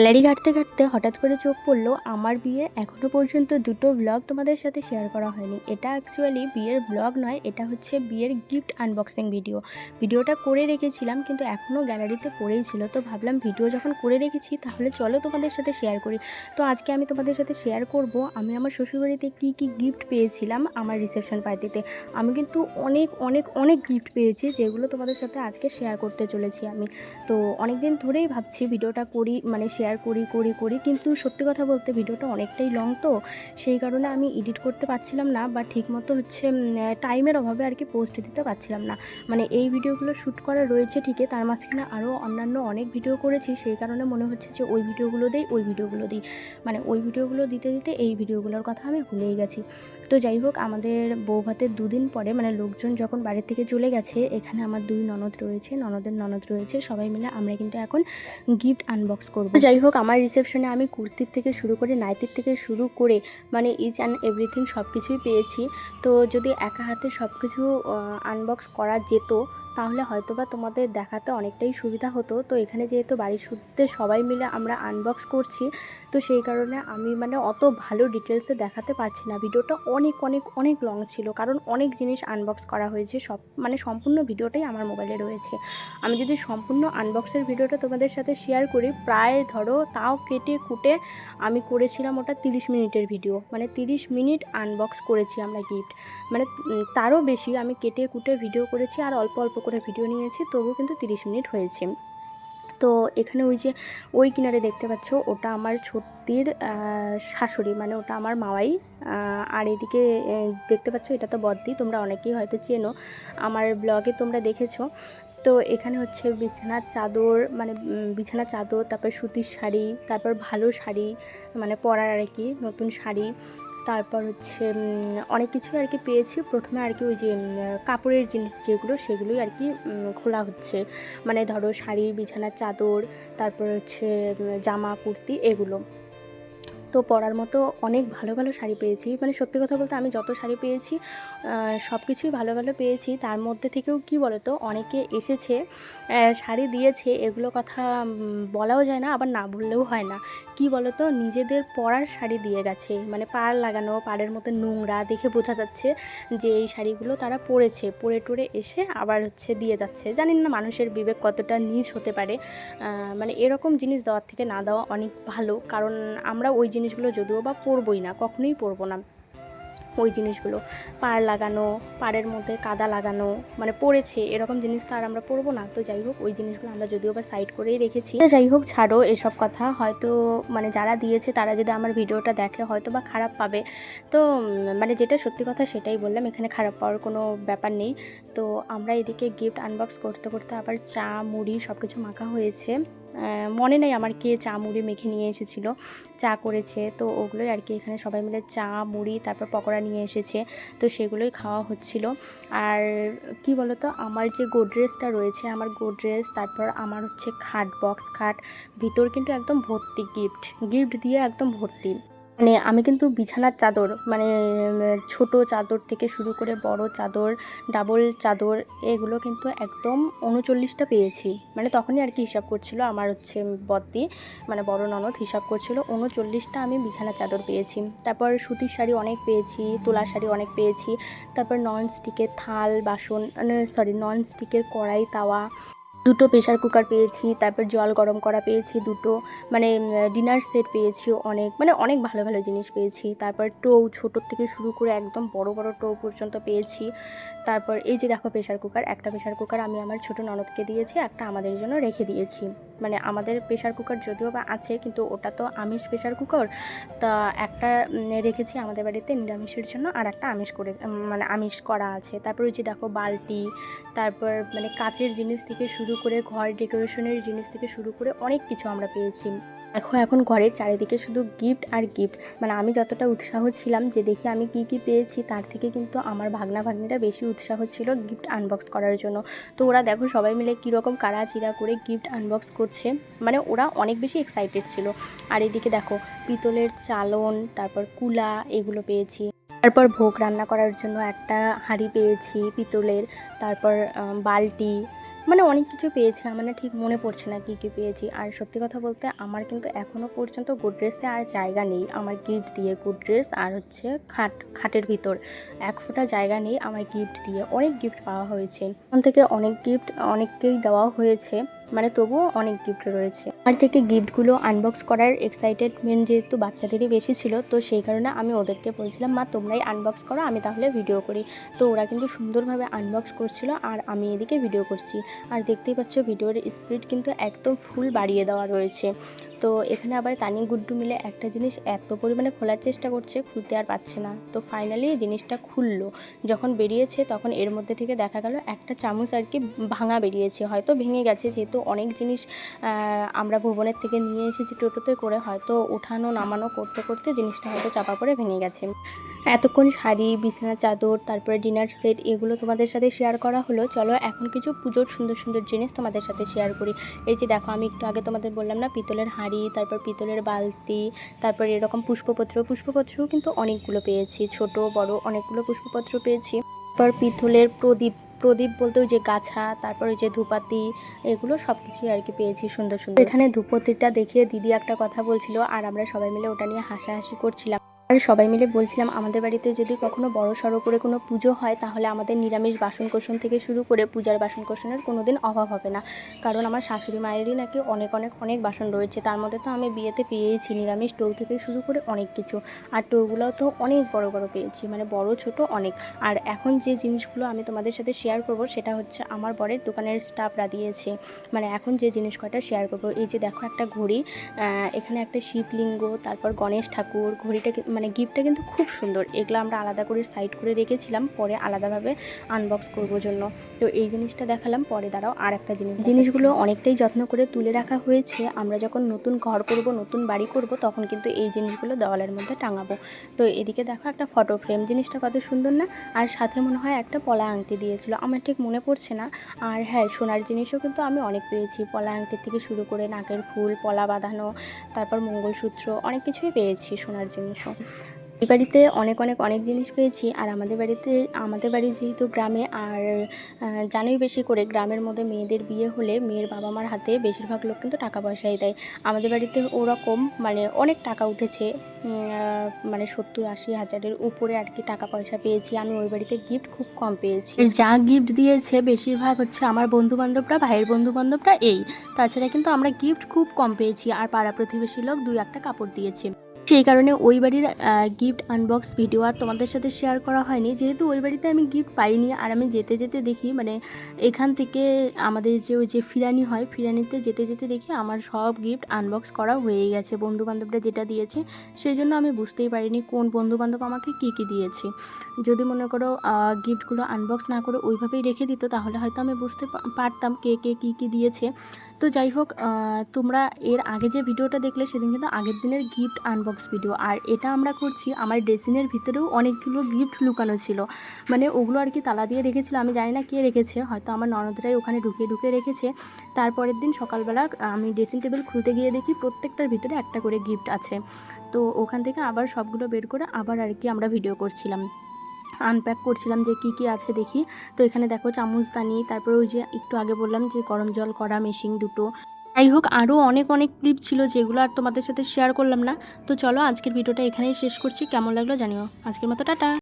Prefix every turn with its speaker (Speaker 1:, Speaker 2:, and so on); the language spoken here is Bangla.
Speaker 1: গ্যালারি ঘাটতে ঘাটতে হঠাৎ করে চোখ পড়ল, আমার বিয়ে এখনও পর্যন্ত দুটো ব্লগ তোমাদের সাথে শেয়ার করা হয়নি। এটা অ্যাকচুয়ালি বিয়ের ব্লগ নয়, এটা হচ্ছে বিয়ের গিফট আনবক্সিং ভিডিও ভিডিওটা করে রেখেছিলাম, কিন্তু এখনও গ্যালারিতে পড়েই ছিল। তো ভাবলাম ভিডিও যখন করে রেখেছি, তাহলে চলো তোমাদের সাথে শেয়ার করি। তো আজকে আমি তোমাদের সাথে শেয়ার করব, আমি আমার শ্বশুরবাড়িতে কী কী গিফট পেয়েছিলাম আমার রিসেপশন পার্টিতে আমি কিন্তু অনেক অনেক অনেক গিফট পেয়েছি, যেগুলো তোমাদের সাথে আজকে শেয়ার করতে চলেছি আমি। তো অনেক দিন ধরেই ভাবছি ভিডিওটা করি মানে শেয়ার করি করি করি। কিন্তু সত্যি কথা বলতে ভিডিওটা অনেকটাই লং তো। সেই কারণে আমি এডিট করতে পারছিলাম না বা ঠিকমতো হচ্ছে টাইমের অভাবে আর কি পোস্ট দিতে পারছিলাম না। মানে এই ভিডিওগুলো শ্যুট করা রয়েছে ঠিকই, তার মাঝখানে আরও অন্যান্য অনেক ভিডিও করেছি। সেই কারণে মনে হচ্ছে যে ওই ভিডিওগুলো দিই, ওই ভিডিওগুলো দিই। মানে ওই ভিডিওগুলো দিতে দিতে এই ভিডিওগুলোর কথা আমি ভুলেই গেছি। তো যাই হোক, আমাদের বৌভাতের দুদিন পরে মানে লোকজন যখন বাড়ির থেকে চলে গেছে, এখানে আমার দুই ননদ রয়েছে, ননদের ননদ রয়েছে। সবাই মিলে আমরা কিন্তু এখন গিফট আনবক্স করব। যাই হোক আমার রিসেপশনে আমি কুর্তির থেকে শুরু করে নাইটির থেকে শুরু করে মানে ইচ অ্যান্ড এভরিথিং সব কিছুই পেয়েছি। তো যদি একা হাতে সব কিছু আনবক্স করা যেত তাহলে হয়তো বা তোমাদের দেখাতে অনেকটাই সুবিধা হতো। তো এখানে যেহেতু বাড়ির সূত্রে সবাই মিলে আমরা আনবক্স করছি, তো সেই কারণে আমি মানে অত ভালো ডিটেলসে দেখাতে পারছি না। ভিডিওটা অনেক অনেক অনেক লং ছিল, কারণ অনেক জিনিস আনবক্স করা হয়েছে, সব মানে সম্পূর্ণ ভিডিওটাই আমার মোবাইলে রয়েছে। আমি যদি সম্পূর্ণ আনবক্সের ভিডিওটা তোমাদের সাথে শেয়ার করি, প্রায় ধরো তাও কেটে কুটে আমি করেছিলাম ওটা তিরিশ মিনিটের ভিডিও মানে তিরিশ মিনিট আনবক্স করেছি আমরা গিফট মানে তারও বেশি আমি কেটে কুটে ভিডিও করেছি, আর অল্প অল্প করে ভিডিও নিয়েছি, তবুও কিন্তু তিরিশ মিনিট হয়েছে। তো এখানে ওই যে, ওই কিনারে দেখতে পাচ্ছ, ওটা আমার সত্যির শাশুড়ি মানে ওটা আমার মাওয়াই আর এদিকে দেখতে পাচ্ছ, এটা তো বদ্দি, তোমরা অনেকেই হয়তো চেনো। আমার ব্লগে তোমরা দেখেছ। তো এখানে হচ্ছে বিছানার চাদর মানে বিছানার চাদর, তারপর সুতির শাড়ি, তারপর ভালো শাড়ি মানে পরার আর কি, নতুন শাড়ি। তারপর হচ্ছে অনেক কিছু আর কি পেয়েছি। প্রথমে আর কি ওই যে কাপড়ের জিনিস যেগুলো, সেগুলোই আর কি খোলা হচ্ছে। মানে ধরো শাড়ি, বিছানার চাদর, তারপর হচ্ছে জামা, কুর্তি, এগুলো। তো পরার মতো অনেক ভালো ভালো শাড়ি পেয়েছি। মানে সত্যি কথা বলতে আমি যত শাড়ি পেয়েছি সব কিছুই ভালো ভালো পেয়েছি। তার মধ্যে থেকেও কি বলতো, অনেকে এসেছে শাড়ি দিয়েছে, এগুলো কথা বলাও যায় না, আবার না বললেও হয় না। কি বলতো, নিজেদের পরার শাড়ি দিয়ে গেছে। মানে পাড় লাগানো, পাড়ের মতো নোংরা দেখে বোঝা যাচ্ছে যে এই শাড়িগুলো তারা পরেছে। পরে টরে এসে আবার হচ্ছে দিয়ে যাচ্ছে। জানেন না মানুষের বিবেক কতটা নিজ হতে পারে। মানে এরকম জিনিস দেওয়ার থেকে না দেওয়া অনেক ভালো। কারণ আমরা ওই জিনিসগুলো যদিও বা পরবই না, কখনোই পরবো না। ওই জিনিসগুলো, পাড় লাগানো, পাড়ের মধ্যে কাদা লাগানো মানে পড়েছে, এরকম জিনিস তো আর আমরা পরবো না। তো যাই হোক, ওই জিনিসগুলো আমরা যদিও বা সাইড করেই রেখেছি। যাই হোক, ছাড়ো এসব কথা। হয়তো মানে যারা দিয়েছে, তারা যদি আমার ভিডিওটা দেখে, হয়তো বা খারাপ পাবে। তো মানে যেটা সত্যি কথা সেটাই বললাম, এখানে খারাপ পাওয়ার কোনো ব্যাপার নেই। তো আমরা এদিকে গিফট আনবক্স করতে করতে আবার চা, মুড়ি সব কিছু মাখা হয়েছে। মনে নেই আমার কে চা মুড়ি মেখে নিয়ে এসেছিল, চা করেছে। তো ওগুলোই আর কি এখানে সবাই মিলে চা, মুড়ি, তারপর পকোড়া নিয়ে এসেছে। তো সেগুলোই খাওয়া হচ্ছিল। আর কি বলতো, আমার যে গোদরেজটা রয়েছে, আমার গোদরেজ তারপর আমার হচ্ছে খাট বক্স খাট, ভিতর কিন্তু একদম ভর্তি গিফট গিফট দিয়ে একদম ভর্তি। মানে আমি কিন্তু বিছানার চাদর মানে ছোট চাদর থেকে শুরু করে বড় চাদর, ডাবল চাদর, এগুলো কিন্তু একদম উনচল্লিশটা পেয়েছি। মানে তখনই আর কি হিসাব করছিল আমার হচ্ছে বদ্দি মানে বড় ননদ হিসাব করছিল উনচল্লিশটা আমি বিছানার চাদর পেয়েছি। তারপর সুতির শাড়ি অনেক পেয়েছি তোলা শাড়ি অনেক পেয়েছি, তারপর নন স্টিকের থাল, বাসন সরি নন স্টিকের কড়াই, তাওয়া দুটো প্রেশার কুকার পেয়েছি, তারপর জল গরম করা পেয়েছি দুটো মানে ডিনার সেট পেয়েছি অনেক মানে অনেক ভালো ভালো জিনিস পেয়েছি। তারপর টোউ ছোটোর থেকে শুরু করে একদম বড় বড় টোউ পর্যন্ত পেয়েছি। তারপর এই যে দেখো প্রেশার কুকার একটা প্রেশার কুকার আমি আমার ছোটো ননদকে দিয়েছি, একটা আমাদের জন্য রেখে দিয়েছি। মানে আমাদের প্রেশার কুকার যদিও বা আছে, কিন্তু ওটা তো আমিষ প্রেশার কুকার তা একটা রেখেছি আমাদের বাড়িতে নিরামিষের জন্য, আর একটা আমিষ করে মানে আমিষ করা আছে। তারপর ওই যে দেখো বালতি, তারপর মানে কাচের জিনিস থেকে শুরু করে ঘর ডেকোরেশনের জিনিস থেকে শুরু করে অনেক কিছু আমরা পেয়েছি। দেখো, এখন ঘরের চারিদিকে শুধু গিফট আর গিফট মানে আমি যতটা উৎসাহ ছিলাম যে দেখি আমি কি কি পেয়েছি, তার থেকে কিন্তু আমার ভাগনা ভাগ্নিরা বেশি উৎসাহ ছিল গিফট আনবক্স করার জন্য। তো ওরা দেখো, সবাই মিলে কীরকম কাড়া চিরা করে গিফট আনবক্স করছে। মানে ওরা অনেক বেশি এক্সাইটেড ছিল। আর এদিকে দেখো, পিতলের চালন, তারপর কুলা, এগুলো পেয়েছি। তারপর ভোগ রান্না করার জন্য একটা হাঁড়ি পেয়েছি পিতলের। তারপর বালতি মানে অনেক কিছু পেয়েছি আমার না ঠিক মনে পড়ছে না কী কী পেয়েছি। আর সত্যি কথা বলতে আমার কিন্তু এখনও পর্যন্ত গুডরেসে আর জায়গা নেই। আমার গিফট দিয়ে গুডরেস আর হচ্ছে খাট, খাটের ভিতর এক ফোঁটা জায়গা নেই আমার গিফট দিয়ে। অনেক গিফট পাওয়া হয়েছে। ওখান থেকে অনেক গিফট অনেককেই দেওয়া হয়েছে। মানে তবুও অনেক গিফট রয়েছে। আমার থেকে গিফটগুলো আনবক্স করার এক্সাইটেডমেন্ট যেহেতু বাচ্চাদেরই বেশি ছিল, তো সেই কারণে আমি ওদেরকে বলছিলাম, মা, তোমরাই আনবক্স করো, আমি তাহলে ভিডিও করি। তো ওরা কিন্তু সুন্দরভাবে আনবক্স করছিল আর আমি এদিকে ভিডিও করছি। আর দেখতেই পাচ্ছ ভিডিওর স্পিড কিন্তু একদম ফুল বাড়িয়ে দেওয়া রয়েছে। তো এখানে আবার তানি গুড্ডু মিলে একটা জিনিস এত পরিমাণে খোলার চেষ্টা করছে, খুলতে আর পাচ্ছে না। তো ফাইনালি জিনিসটা খুললো। যখন বেরিয়েছে তখন এর মধ্যে থেকে দেখা গেল একটা চামচ আর কি ভাঙা বেরিয়েছে। হয়তো ভেঙে গেছে, যেহেতু অনেক জিনিস আমরা ভুবনের থেকে নিয়ে এসেছি টোটোতে করে হয়তো ওঠানো নামানো, করতে করতে জিনিসটা হয়তো চাপা পড়ে ভেঙে গেছে। এতক্ষণ শাড়ি, বিছানার চাদর, তারপরে ডিনার সেট এগুলো তোমাদের সাথে শেয়ার করা হলো। চলো এখন কিছু পুজোর সুন্দর সুন্দর জিনিস তোমাদের সাথে শেয়ার করি। এই যে দেখো, আমি একটু আগে তোমাদের বললাম না, পিতলের হাঁড়ি তারপর পিতলের বালতি, তারপর এরকম পুষ্পপত্র, পুষ্পপত্রও কিন্তু অনেকগুলো পেয়েছি, ছোট, বড় অনেকগুলো পুষ্পপত্র পেয়েছি। তারপর পিতলের প্রদীপ প্রদীপ বলতে ওই যে গাছা, তারপর ওই যে ধূপাতি, এগুলো সব কিছুই আর কি পেয়েছি সুন্দর সুন্দর। এখানে ধূপতিটা দেখিয়ে দিদি একটা কথা বলছিল, আর আমরা সবাই মিলে ওটা নিয়ে হাসাহাসি করছিলাম। আর সবাই মিলে বলছিলাম, আমাদের বাড়িতে যদি কখনো বড় সড়ো করে কোনো পুজো হয়, তাহলে আমাদের নিরামিষ বাসনকোসন থেকে শুরু করে পূজার বাসনকোসনের কোনো দিন অভাব হবে না। কারণ আমার শাশুড়ি মায়েরই নাকি অনেক অনেক অনেক বাসন রয়েছে। তার মধ্যে তো আমি বিয়েতে পেয়েছি নিরামিষ টৌ থেকে শুরু করে অনেক কিছু। আর টৌগুলোও তো অনেক বড় বড় পেয়েছি মানে বড়, ছোট অনেক। আর এখন যে জিনিসগুলো আমি তোমাদের সাথে শেয়ার করব, সেটা হচ্ছে আমার বরের দোকানের স্টাফরা দিয়েছে। মানে এখন যে জিনিস কয়টা শেয়ার করব, এই যে দেখো একটা ঘড়ি এখানে একটা শিবলিঙ্গ, তারপর গণেশ ঠাকুর ঘড়িটা মানে গিফটটা কিন্তু খুব সুন্দর। এগুলো আমরা আলাদা করে সাইড করে রেখেছিলাম, পরে আলাদাভাবে আনবক্স করব জন্য। তো এই জিনিসটা দেখালাম, পরে দাঁড়াও আর একটা জিনিস জিনিসগুলো অনেকটাই যত্ন করে তুলে রাখা হয়েছে। আমরা যখন নতুন ঘর করব, নতুন বাড়ি করব, তখন কিন্তু এই জিনিসগুলো দেওয়ালের মধ্যে টাঙাবো। তো এদিকে দেখো একটা ফটো ফ্রেম জিনিসটা কত সুন্দর না? আর সাথে মনে হয় একটা পলা আংটি দিয়েছিল। আমার ঠিক মনে পড়ছে না। আর হ্যাঁ সোনার জিনিসও কিন্তু আমি অনেক পেয়েছি। পলা আংটির থেকে শুরু করে নাকের ফুল, পলা বাঁধানো, তারপর মঙ্গলসূত্র, অনেক কিছুই পেয়েছি সোনার জিনিসও। এই বাড়িতে অনেক অনেক অনেক জিনিস পেয়েছি। আর আমাদের বাড়িতে, আমাদের বাড়ি যেহেতু গ্রামে, আর জানোই বেশি করে গ্রামের মধ্যে মেয়েদের বিয়ে হলে মেয়ের বাবা মার হাতে বেশিরভাগ লোক কিন্তু টাকা পয়সাই দেয়। আমাদের বাড়িতে ওরকম মানে অনেক টাকা উঠেছে মানে সত্তর, আশি হাজারের উপরে আর কি টাকা পয়সা পেয়েছি। আমি ওই বাড়িতে গিফট খুব কম পেয়েছি। যা গিফট দিয়েছে, বেশিরভাগ হচ্ছে আমার বন্ধু বান্ধবরা ভাইয়ের বন্ধু বান্ধবরা এই। তাছাড়া কিন্তু আমরা গিফট খুব কম পেয়েছি। আর পাড়া প্রতিবেশী লোক দুই একটা কাপড় দিয়েছে। সেই কারণে ওই বাড়ির গিফট আনবক্স ভিডিও আর তোমাদের সাথে শেয়ার করা হয়নি। যেহেতু ওই বাড়িতে আমি গিফট পাইনি আর আমি যেতে যেতে দেখি মানে এখান থেকে আমাদের যে ওই যে ফিরানি হয়, ফিরানিতে যেতে যেতে দেখি আমার সব গিফট আনবক্স করা হয়ে গেছে। বন্ধু বান্ধবরা যেটা দিয়েছে সেই জন্য আমি বুঝতেই পারিনি কোন বন্ধু বান্ধব আমাকে কী কী দিয়েছে। যদি মনে করো গিফটগুলো আনবক্স না করে ওইভাবেই রেখে দিত, তাহলে হয়তো আমি বুঝতে পারতাম কে কে কী কী দিয়েছে। তো যাই হোক তোমরা এর আগে যে ভিডিওটা দেখলে, সেদিন কিন্তু আগের দিনের গিফট আনবক্স ভিডিও আর এটা আমরা করছি আমার ড্রেসিংয়ের ভিতরেও অনেকগুলো গিফট লুকানো ছিল। মানে ওগুলো আর কি তালা দিয়ে রেখেছিল, আমি জানি না কে রেখেছে, হয়তো আমার ননদরাই ওখানে ঢুকিয়ে ঢুকিয়ে রেখেছে। তারপরের দিন সকালবেলা, আমি ড্রেসিং টেবিল খুলতে গিয়ে দেখি প্রত্যেকটার ভিতরে একটা করে গিফট আছে। তো ওখান থেকে আবার সবগুলো বের করে আবার আর কি আমরা ভিডিও করছিলাম। আনপ্যাক করছিলাম যে কি কি আছে দেখি। তো এখানে দেখো চামচদানি তারপরে ওই যে একটু আগে বললাম যে গরম জল করা মেশিন দুটো। যাই হোক আরও অনেক অনেক ক্লিপ ছিল যেগুলো আর তোমাদের সাথে শেয়ার করলাম না। তো চলো, আজকের ভিডিওটা এখানেই শেষ করছি। কেমন লাগল জানিও। আজকের মতো, টাটা!